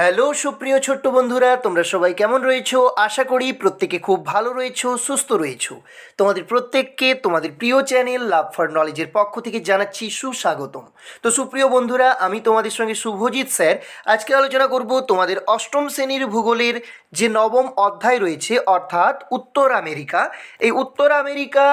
Hello, সুপ্রিয় ছোট্ট বন্ধুরা, তোমরা সবাই কেমন রয়েছো? আশা করি প্রত্যেকে খুব ভালো রয়েছো, সুস্থ রয়েছো। তোমাদের প্রত্যেককে তোমাদের প্রিয় চ্যানেল লাভ ফর নলেজের পক্ষ থেকে জানাচ্ছি সুস্বাগতম। তো সুপ্রিয় বন্ধুরা, আমি তোমাদের সঙ্গে শুভজিৎ স্যার। আজকে আলোচনা করব তোমাদের অষ্টম শ্রেণির ভূগোলের যে নবম অধ্যায় রয়েছে, অর্থাৎ উত্তর আমেরিকা। এই উত্তর আমেরিকা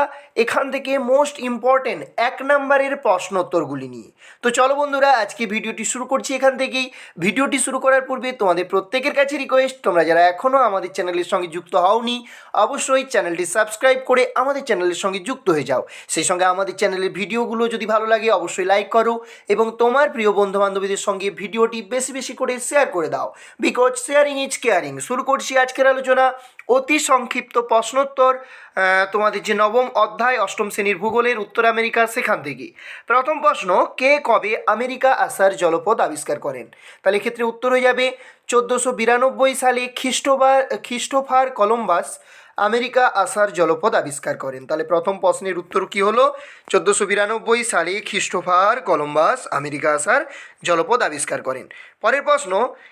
এখান থেকে মোস্ট ইম্পর্টেন্ট এক নম্বরের প্রশ্নোত্তরগুলি নিয়ে। তো চলো বন্ধুরা, আজকে ভিডিওটি শুরু করছি এখান থেকেই। ভিডিওটি শুরু করার পূর্বে তোমাদের প্রত্যেকের কাছে রিকোয়েস্ট তোমরা যারা এখনও আমাদের চ্যানেলের সঙ্গে যুক্ত হওনি, অবশ্যই চ্যানেলটি সাবস্ক্রাইব করে আমাদের চ্যানেলের সঙ্গে যুক্ত হয়ে যাও। সেই সঙ্গে আমাদের চ্যানেলের ভিডিওগুলো যদি ভালো লাগে, অবশ্যই লাইক করো এবং তোমার প্রিয় বন্ধু বান্ধবীদের সঙ্গে ভিডিওটি বেশি বেশি করে শেয়ার করে দাও। বিকজ শেয়ারিং ইজ কেয়ারিং শুরু করছি আজকের আলোচনা। অতি সংক্ষিপ্ত প্রশ্নোত্তর তোমাদের যে নবম অধ্যায় অষ্টম শ্রেণির ভূগোলের উত্তর আমেরিকা, সেখান থেকে প্রথম প্রশ্ন, কে কবে আমেরিকা আসার জলপথ আবিষ্কার করেন? তাহলে ক্ষেত্রে উত্তর হয়ে যাবে, চোদ্দোশো বিরানব্বই সালে খ্রিস্টোবার খ্রিস্টোফার কলম্বাস আমেরিকা আসার জলপথ আবিষ্কার করেন। তাহলে প্রথম প্রশ্নের উত্তর কী হলো? চোদ্দোশো বিরানব্বই সালে খ্রিস্টোফার কলম্বাস আমেরিকা আসার জলপথ আবিষ্কার করেন। পরের প্রশ্ন,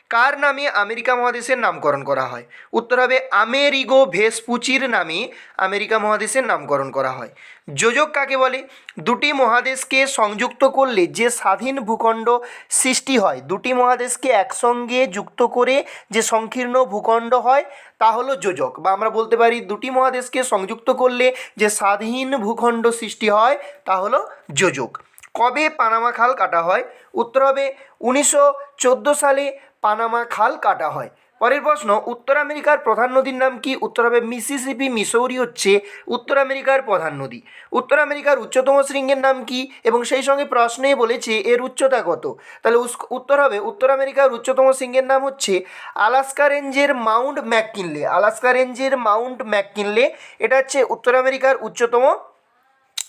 কার নামে আমেরিকা মহাদেশের নামকরণ করা হয়? উত্তর হবে আমেরিগো ভেসপুচির নামে আমেরিকা মহাদেশের নামকরণ করা হয়। যোজক কাকে বলে? দুটি মহাদেশকে সংযুক্ত করলে যে স্বাধীন ভূখণ্ড সৃষ্টি হয়, দুটি মহাদেশকে একসঙ্গে যুক্ত করে যে সংকীর্ণ ভূখণ্ড হয়, তা হলো যোজক। বা আমরা বলতে পারি, দুটি মহাদেশকে সংযুক্ত করলে যে স্বাধীন ভূখণ্ড সৃষ্টি হয়, তা হলো যোজক। কবে পানামা খাল কাটা হয়? উত্তর হবে উনিশশো চোদ্দ সালে পানামা খাল কাটা হয়। পরের প্রশ্ন, উত্তর আমেরিকার প্রধান নদীর নাম কি? উত্তর হবে মিসিসিপি, মিসৌরি হচ্ছে উত্তর আমেরিকার প্রধান নদী। উত্তর আমেরিকার উচ্চতম শৃঙ্গের নাম কি? এবং সেই সঙ্গে প্রশ্নে বলেছে এর উচ্চতা কত? তাহলে উত্তর হবে উত্তর আমেরিকার উচ্চতম শৃঙ্গের নাম হচ্ছে আলাস্কা রেঞ্জের মাউন্ট ম্যাককিনলে। আলাস্কা রেঞ্জের মাউন্ট ম্যাককিনলে এটা হচ্ছে উত্তর আমেরিকার উচ্চতম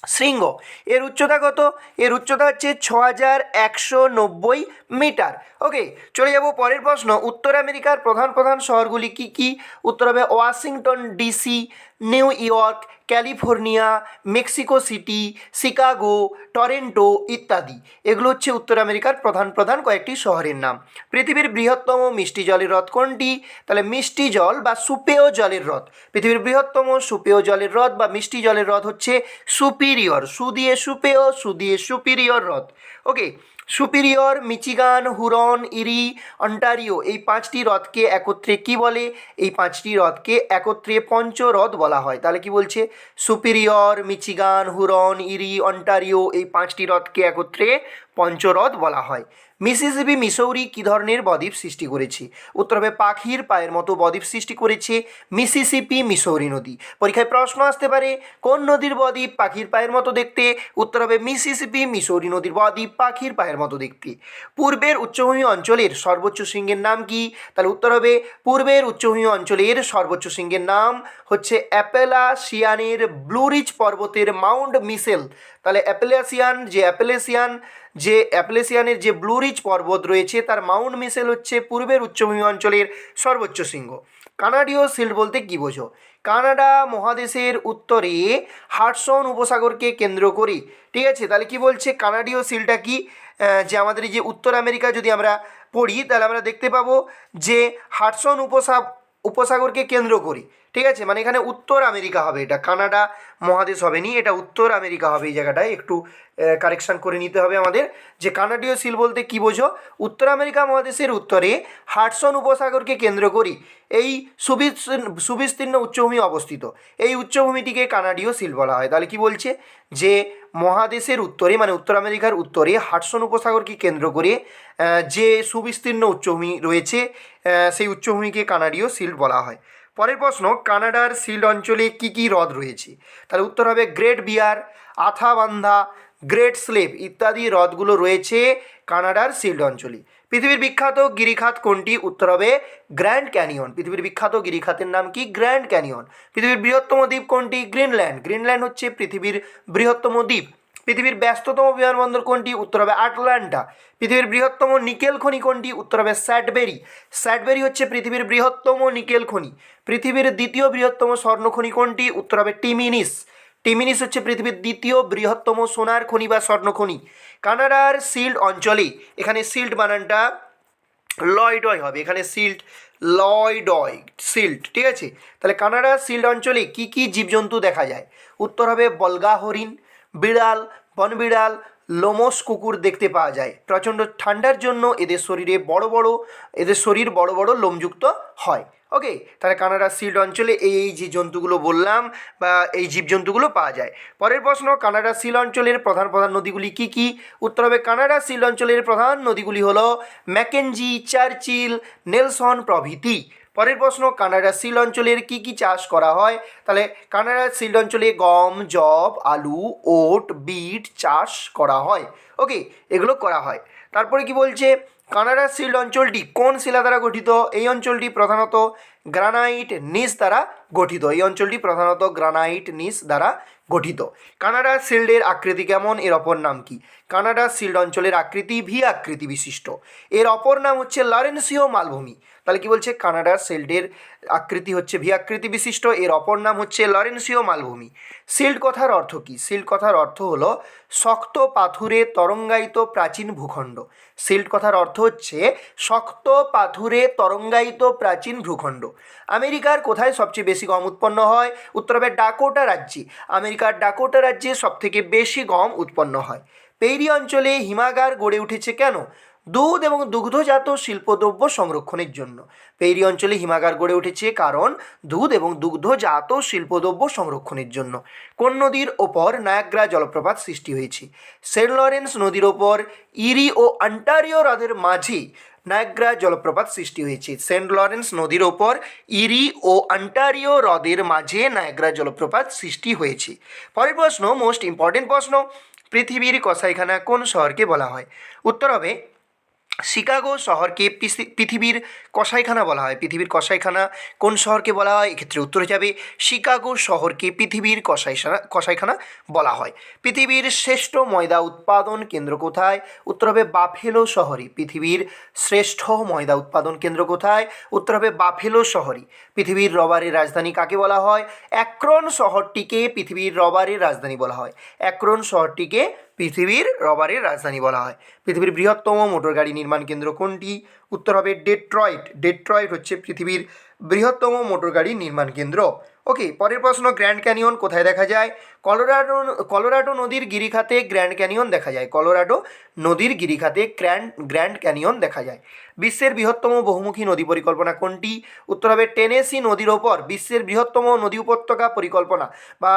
শৃঙ্গ। এর উচ্চতা কত? এর উচ্চতা হচ্ছে ছ হাজার একশো নব্বই মিটার। ওকে, চলে যাব পরের প্রশ্ন। উত্তর আমেরিকার প্রধান প্রধান শহরগুলি কি কি? উত্তর হবে Washington DC New York, California, Mexico City, Chicago, Toronto ইত্যাদি। এগুলো হচ্ছে উত্তর আমেরিকার প্রধান প্রধান কয়েকটি শহরের নাম। পৃথিবীর বৃহত্তম মিষ্টি জলের হ্রদ কোনটি? তাহলে মিষ্টি জল বা সুপেয় জলের হ্রদ। পৃথিবীর বৃহত্তম সুপেয় জলের হ্রদ বা মিষ্টি জলের হ্রদ হচ্ছে সুপিরিয়র। সু দিয়ে সুপেয়, সু দিয়ে সুপিরিয়র হ্রদ। ওকে সুপিরিয়র, মিচিগান, হুরন, ইরি, অন্টারিও এই পাঁচটি হ্রদকে একত্রে কি বলে? এই পাঁচটি হ্রদকে একত্রে পঞ্চ পঞ্চহ্রদ বলা হয়। তাহলে কি বলছে? সুপিরিয়র, মিচিগান, হুরন, ইরি, অন্টারিও এই পাঁচটি হ্রদকে একত্রে পঞ্চহ্রদ বলা হয়। মিসিসিপি, মিসৌরি কী ধরনের বদ্বীপ সৃষ্টি করেছে? উত্তর হবে পাখির পায়ের মতো বদ্বীপ সৃষ্টি করেছে মিসিসিপি, মিসৌরি নদী। পরীক্ষায় প্রশ্ন আসতে পারে, কোন নদীর বদ্বীপ পাখির পায়ের মতো দেখতে? উত্তর হবে মিসিসিপি, মিসৌরি নদীর বদ্বীপ পাখির পায়ের মতো দেখতে। পূর্বের উচ্চভূমি অঞ্চলের সর্বোচ্চ শৃঙ্গের নাম কি? তাহলে উত্তর হবে পূর্বের উচ্চভূমি অঞ্চলের সর্বোচ্চ শৃঙ্গের নাম হচ্ছে অ্যাপেলাসিয়ানের ব্লুরিচ পর্বতের মাউন্ট মিসেল। তাহলে অ্যাপেলাসিয়ান, যে অ্যাপেলেসিয়ান যে অ্যাপেলেসিয়ানের যে ব্লুরিচ পর্বত রয়েছে, তার মাউন্ট মিসেল হচ্ছে পূর্বের উচ্চভূমি অঞ্চলের সর্বোচ্চ শৃঙ্গ। কানাডীয় সিল্ড বলতে কী বোঝো? কানাডা মহাদেশের উত্তরে হার্টসন উপসাগরকে কেন্দ্র করি। ঠিক আছে, তাহলে কি বলছে? কানাডীয় সিলটা কি? যে আমাদের যে উত্তর আমেরিকা যদি আমরা পড়ি, তাহলে আমরা দেখতে পাবো যে হার্টসন উপসা, উপসাগরকে কেন্দ্র করে। ঠিক আছে? মানে এখানে উত্তর আমেরিকা হবে এটা। কানাডা মহাদেশ হবে নি, এটা উত্তর আমেরিকা হবে এই জায়গাটায়। একটু কারেকশান করে নিতে হবে আমাদের। যে কানাডীয় সিল বলতে কী বোঝো? উত্তর আমেরিকা মহাদেশের উত্তরে হাটসন উপসাগরকে কেন্দ্র করি। এই সুবিস্তীর্ণ উচ্চভূমি অবস্থিত। এই উচ্চভূমিটিকে কানাডীয় সিল বলা হয়। তাহলে কি বলছে? যে মহাদেশের উত্তরে মানে উত্তর আমেরিকার উত্তরে হাটসন উপসাগরকে কেন্দ্র করে যে সুবিস্তীর্ণ উচ্চভূমি রয়েছে সেই উচ্চভূমিকে কানাডীয় সিল্ড বলা হয়। পরের প্রশ্ন, কানাডার সিল্ড অঞ্চলে কি কি হ্রদ রয়েছে? তাহলে উত্তর হবে গ্রেট বিয়ার, আথাবান্ধা, গ্রেট স্লেপ ইত্যাদি হ্রদগুলো রয়েছে কানাডার সিল্ড অঞ্চলে। পৃথিবীর বিখ্যাত গিরিখাত কোনটি? উত্তর হবে গ্র্যান্ড ক্যানিয়ন। পৃথিবীর বিখ্যাত গিরিখাতের নাম কি? Grand Canyon. পৃথিবীর বৃহত্তম দ্বীপ কোনটি? গ্রিনল্যান্ড। গ্রিনল্যান্ড হচ্ছে পৃথিবীর বৃহত্তম দ্বীপ। পৃথিবীর ব্যস্ততম বিমানবন্দর কোনটি? উত্তর হবে আটলান্টা। পৃথিবীর বৃহত্তম নিকেল খনি কোনটি? উত্তর হবে স্যাডবেরি। স্যাডবেরি হচ্ছে পৃথিবীর বৃহত্তম নিকেল খনি। পৃথিবীর দ্বিতীয় বৃহত্তম স্বর্ণ খনি কোনটি? উত্তর হবে টিমিনিস। টিমিনিস হচ্ছে পৃথিবীর দ্বিতীয় বৃহত্তম সোনার খনি বা স্বর্ণ খনি। কানাডার সিল্ড অঞ্চলে, এখানে সিল্ড বানানটা লয়ডয় হবে। এখানে সিল্ট লয়ডয় সিল্ট ঠিক আছে? তাহলে কানাডা সিল্ট অঞ্চলে কি কি জীবজন্তু দেখা যায়? উত্তর হবে বলগা হরিণ বিড়াল, বনবিড়াল লোমস কুকুর দেখতে পাওয়া যায়। প্রচণ্ড ঠান্ডার জন্য এদের শরীরে বড় বড়, এদের শরীর বড় বড় লোমযুক্ত হয়। ওকে তাহলে কানাডা সিল্ড অঞ্চলে এই এই যে জন্তুগুলো বললাম বা এই জীবজন্তুগুলো পাওয়া যায়। পরের প্রশ্ন কানাডা সিল অঞ্চলের প্রধান প্রধান নদীগুলি কি কি? উত্তর হবে কানাডা সিল অঞ্চলের প্রধান নদীগুলি হলো ম্যাকেনজি, চার্চিল, নেলসন প্রভৃতি। পরের প্রশ্ন কানাডার সিল অঞ্চলের কি কি চাষ করা হয়? তাহলে কানাডার সিল অঞ্চলে গম জব আলু, ওট, বিট চাষ করা হয়। ওকে এগুলো করা হয়। তারপরে কি বলছে? কানাডার সিল্ড অঞ্চলটি কোন শিলা দ্বারা গঠিত? এই অঞ্চলটি প্রধানত গ্রানাইট, নিস দ্বারা গঠিত। এই অঞ্চলটি প্রধানত গ্রানাইট নিস দ্বারা গঠিত। কানাডা শিল্ডের আকৃতি কেমন? এর অপর নাম কি? কানাডা শিল্ড অঞ্চলের আকৃতি ভি আকৃতি বিশিষ্ট। এর অপর নাম হচ্ছে লরেন্সিও মালভূমি। তাহলে কি বলছে? কানাডার শিল্ডের আকৃতি হচ্ছে ভি আকৃতি বিশিষ্ট, এর অপর নাম হচ্ছে লরেন্সিও মালভূমি। শিল্ড কথার অর্থ কী? শিল্ড কথার অর্থ হলো শক্ত পাথুরে তরঙ্গায়িত প্রাচীন ভূখণ্ড। শিল্ড কথার অর্থ হচ্ছে শক্ত পাথুরে তরঙ্গায়িত প্রাচীন ভূখণ্ড। আমেরিকার কোথায় সবচেয়ে বেশি গম উৎপন্ন হয়। উত্তর হবে ডাকোটা রাজ্যে। আমেরিকার ডাকোটা রাজ্যে সবথেকে বেশি গম উৎপন্ন হয়। পেইরি অঞ্চলে হিমাগার গড়ে উঠেছে কেন? দুধ এবং দুগ্ধজাত শিল্পদ্রব্য সংরক্ষণের জন্য। পেইরি অঞ্চলে হিমাগার গড়ে উঠেছে কারণ দুধ এবং দুগ্ধজাত শিল্পদ্রব্য সংরক্ষণের জন্য। কোন নদীর ওপর নায়াগ্রা জলপ্রপাত সৃষ্টি হয়েছে? সেন্ট লরেন্স নদীর ওপর, ইরি ও আন্টারিও হ্রদের মাঝে নায়াগ্রা জলপ্রপাত সৃষ্টি হয়েছে। সেন্ট লরেন্স নদীর ওপর, ইরি ও আন্টারিও হ্রদের মাঝে নায়াগ্রা জলপ্রপাত সৃষ্টি হয়েছে। পরের প্রশ্ন মোস্ট ইম্পর্টেন্ট প্রশ্ন, পৃথিবীর কসাইখানা কোন শহরকে বলা হয়? উত্তর হবে শিকাগো শহরকে পৃথিবীর কসাইখানা বলা হয়। পৃথিবীর কসাইখানা কোন শহরকে বলা হয়? এক্ষেত্রে উত্তর যাবে শিকাগো শহরকে পৃথিবীর কসাইখানা কসাইখানা বলা হয়। পৃথিবীর শ্রেষ্ঠ ময়দা উৎপাদন কেন্দ্র কোথায়? উত্তর হবে বাফেলো শহরে পৃথিবীর শ্রেষ্ঠ ময়দা উৎপাদন কেন্দ্র কোথায়? উত্তর হবে বাফেলো শহরে পৃথিবীর রবারের রাজধানী কাকে বলা হয়? অ্যাক্রন শহরটিকে পৃথিবীর রবারের রাজধানী বলা হয়। অ্যাক্রন শহরটিকে পৃথিবীর রবারের রাজধানী বলা হয়। পৃথিবীর বৃহত্তম মোটর গাড়ি নির্মাণ কেন্দ্র কোনটি? উত্তর হবে ডেট্রয়েট। ডেট্রয়েট হচ্ছে পৃথিবীর বৃহত্তম মোটর গাড়ি নির্মাণ কেন্দ্র। ওকে পরের প্রশ্ন গ্র্যান্ড ক্যানিয়ন কোথায় দেখা যায়? কলোরাডো কলোরাডো নদীর গিরিখাতে গ্র্যান্ড ক্যানিয়ন দেখা যায়। কলোরাডো নদীর গিরিখাতে গ্র্যান্ড গ্র্যান্ড ক্যানিয়ন দেখা যায়। বিশ্বের বৃহত্তম বহুমুখী নদী পরিকল্পনা কোনটি? উত্তর হবে টেনেসি নদীর ওপর। বিশ্বের বৃহত্তম নদী উপত্যকা পরিকল্পনা বা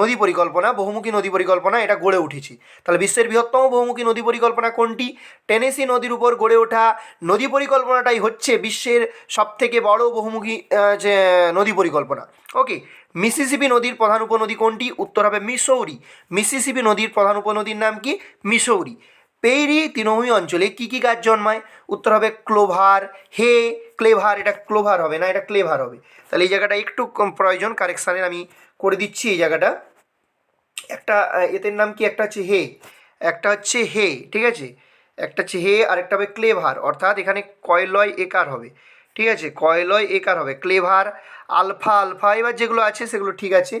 নদী পরিকল্পনা, বহুমুখী নদী পরিকল্পনা, এটা গড়ে উঠেছে। তাহলে বিশ্বের বৃহত্তম বহুমুখী নদী পরিকল্পনা কোনটি? টেনেসি নদীর উপর গড়ে ওঠা নদী পরিকল্পনাটাই হচ্ছে বিশ্বের সবথেকে বড় বহুমুখী যে, নদী পরিকল্পনা। ওকে মিসিসিপি নদীর প্রধান উপনদী কোনটি? উত্তর হবে মিসৌরি মিসিসিপি নদীর প্রধান উপনদীর নাম কি? মিসৌরি পেইরি তৃণভূমি অঞ্চলে কী কী গাছ জন্মায়? উত্তর হবে ক্লোভার। হে, ক্লেভার, এটা ক্লোভার হবে না, এটা ক্লেভার হবে। তাহলে এই জায়গাটা একটু প্রয়োজন কারেকশানের আমি করে দিচ্ছি এই জায়গাটা। একটা এদের নাম কি? একটা হচ্ছে হে, একটা হচ্ছে হে, ঠিক আছে? একটা হচ্ছে হে আর একটা হবে ক্লেভার, অর্থাৎ এখানে কয়লয় একার হবে? ঠিক আছে, কয়লয় একার হবে। ক্লেভার, আলফা আলফা, এবার যেগুলো আছে সেগুলো ঠিক আছে।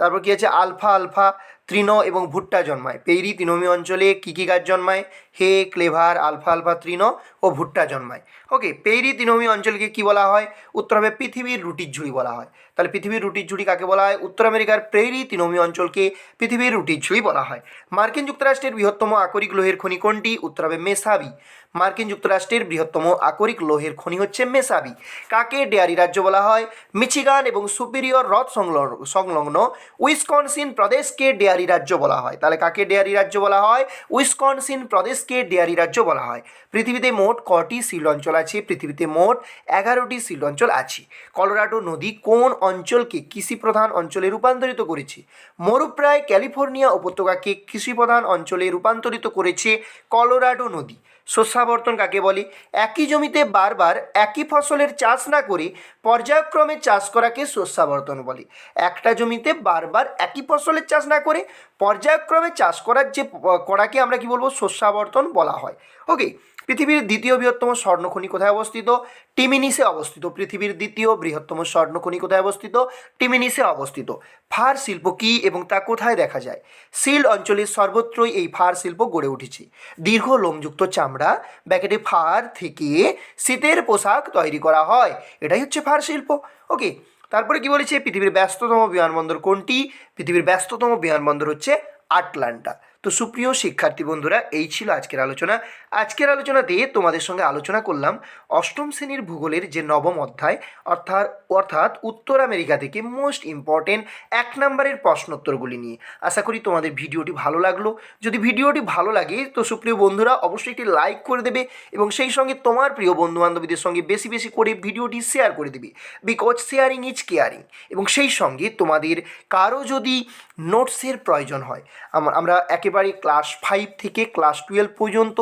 তারপর কী আছে? আলফা আলফা তৃণ এবং ভুট্টা জন্মায়। পেইরি তৃণভূমি অঞ্চলে কী কী গাছ জন্মায়? হে, ক্লেভার, আলফা আলফা, তৃণ ও ভুট্টা জন্মায়। ওকে, পেইরি তৃণভূমি অঞ্চলকে কী বলা হয়? উত্তর হবে পৃথিবীর রুটির ঝুড়ি বলা হয়। তাহলে পৃথিবীর রুটির ঝুড়ি কাকে বলা হয়? উত্তর আমেরিকার পেইরি তৃণভূমি অঞ্চলকে পৃথিবীর রুটির ঝুড়ি বলা হয়। মার্কিন যুক্তরাষ্ট্রের বৃহত্তম আকরিক লোহের খনি কোনটি? উত্তর হবে মেসাবি। মার্কিন যুক্তরাষ্ট্রের বৃহত্তম আকরিক লোহের খনি হচ্ছে মেসাবি। কাকে ডেয়ারি রাজ্য বলা হয়? মিচিগান এবং সুপিরিয়র হ্রদ সংলগ্ন সংলগ্ন উইসকনসিন প্রদেশকে ডেয়ারি রাজ্য বলা হয়। তাহলে কাকে ডেয়ারি রাজ্য বলা হয়? উইসকনসিন প্রদেশকে ডেয়ারি রাজ্য বলা হয়। পৃথিবীতে মোট কটি শিল অঞ্চল আছে? পৃথিবীতে মোট এগারোটি শিল অঞ্চল আছে। কলোরাডো নদী কোন অঞ্চলকে কৃষিপ্রধান অঞ্চলে রূপান্তরিত করেছে? মরুপ্রায় ক্যালিফোর্নিয়া উপত্যকাকে কৃষিপ্রধান অঞ্চলে রূপান্তরিত করেছে কলোরাডো নদী। শস্যাবর্তন কাকে বলি? একই জমিতে বারবার একই ফসলের চাষ না করে পর্যায়ক্রমে চাষ করাকে শস্যাবর্তন বলি। একটা জমিতে বারবার একই ফসলের চাষ না করে পর্যায়ক্রমে চাষ করার যে, করাকে আমরা কি বলব? শস্যাবর্তন বলা হয়। ওকে পৃথিবীর দ্বিতীয় বৃহত্তম স্বর্ণখনি কোথায় অবস্থিত? টিমিনিসে অবস্থিত। পৃথিবীর দ্বিতীয় বৃহত্তম স্বর্ণখনি কোথায় অবস্থিত? টিমিনিসে অবস্থিত। ফার শিল্প কী এবং তা কোথায় দেখা যায়? সিল অঞ্চলের সর্বত্রই এই ফার শিল্প গড়ে উঠেছে। দীর্ঘ লোমযুক্ত চামড়া, ব্যাকেটে ফার থেকে শীতের পোশাক তৈরি করা হয়। এটাই হচ্ছে ফার শিল্প। ওকে, তারপরে কি বলেছে? পৃথিবীর ব্যস্ততম বিমানবন্দর কোনটি? পৃথিবীর ব্যস্ততম বিমানবন্দর হচ্ছে আটলান্টা। তো সুপ্রিয় শিক্ষার্থী বন্ধুরা, এই ছিল আজকের আলোচনা। আজকের আলোচনাতে তোমাদের সঙ্গে আলোচনা করলাম অষ্টম শ্রেণির ভূগোলের যে নবম অধ্যায়, অর্থাৎ অর্থাৎ উত্তর আমেরিকা থেকে মোস্ট ইম্পর্টেন্ট এক নম্বরের প্রশ্নোত্তরগুলি নিয়ে। আশা করি তোমাদের ভিডিওটি ভালো লাগল। যদি ভিডিওটি ভালো লাগে, তো সুপ্রিয় বন্ধুরা, অবশ্যই একটি লাইক করে দেবে এবং সেই সঙ্গে তোমার প্রিয় বন্ধু বান্ধবীদের সঙ্গে বেশি বেশি করে ভিডিওটি শেয়ার করে দেবে। বিকজ শেয়ারিং ইজ কেয়ারিং এবং সেই সঙ্গে তোমাদের কারও যদি নোটসের প্রয়োজন হয়। আম- আমরা একেবারে ক্লাস ফাইভ থেকে ক্লাস টুয়েলভ পর্যন্ত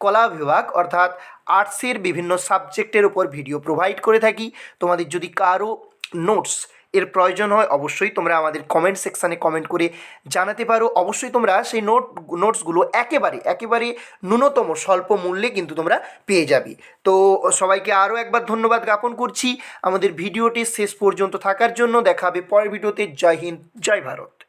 কলা বিভাগ অর্থাৎ আর্টসের বিভিন্ন সাবজেক্টের উপর ভিডিও প্রোভাইড করে থাকি। তোমাদের যদি কারও নোটস এর প্রয়োজন হয়, অবশ্যই তোমরা আমাদের কমেন্ট সেকশানে কমেন্ট করে জানাতে পারো। অবশ্যই তোমরা সেই নোট, নোটসগুলো একেবারে একেবারে ন্যূনতম স্বল্প মূল্যে কিন্তু তোমরা পেয়ে যাবে। তো সবাইকে আরও একবার ধন্যবাদ জ্ঞাপন করছি। আমাদের ভিডিওটি শেষ পর্যন্ত থাকার জন্য দেখা হবে পরের ভিডিওতে। জয় হিন্দ, জয় ভারত।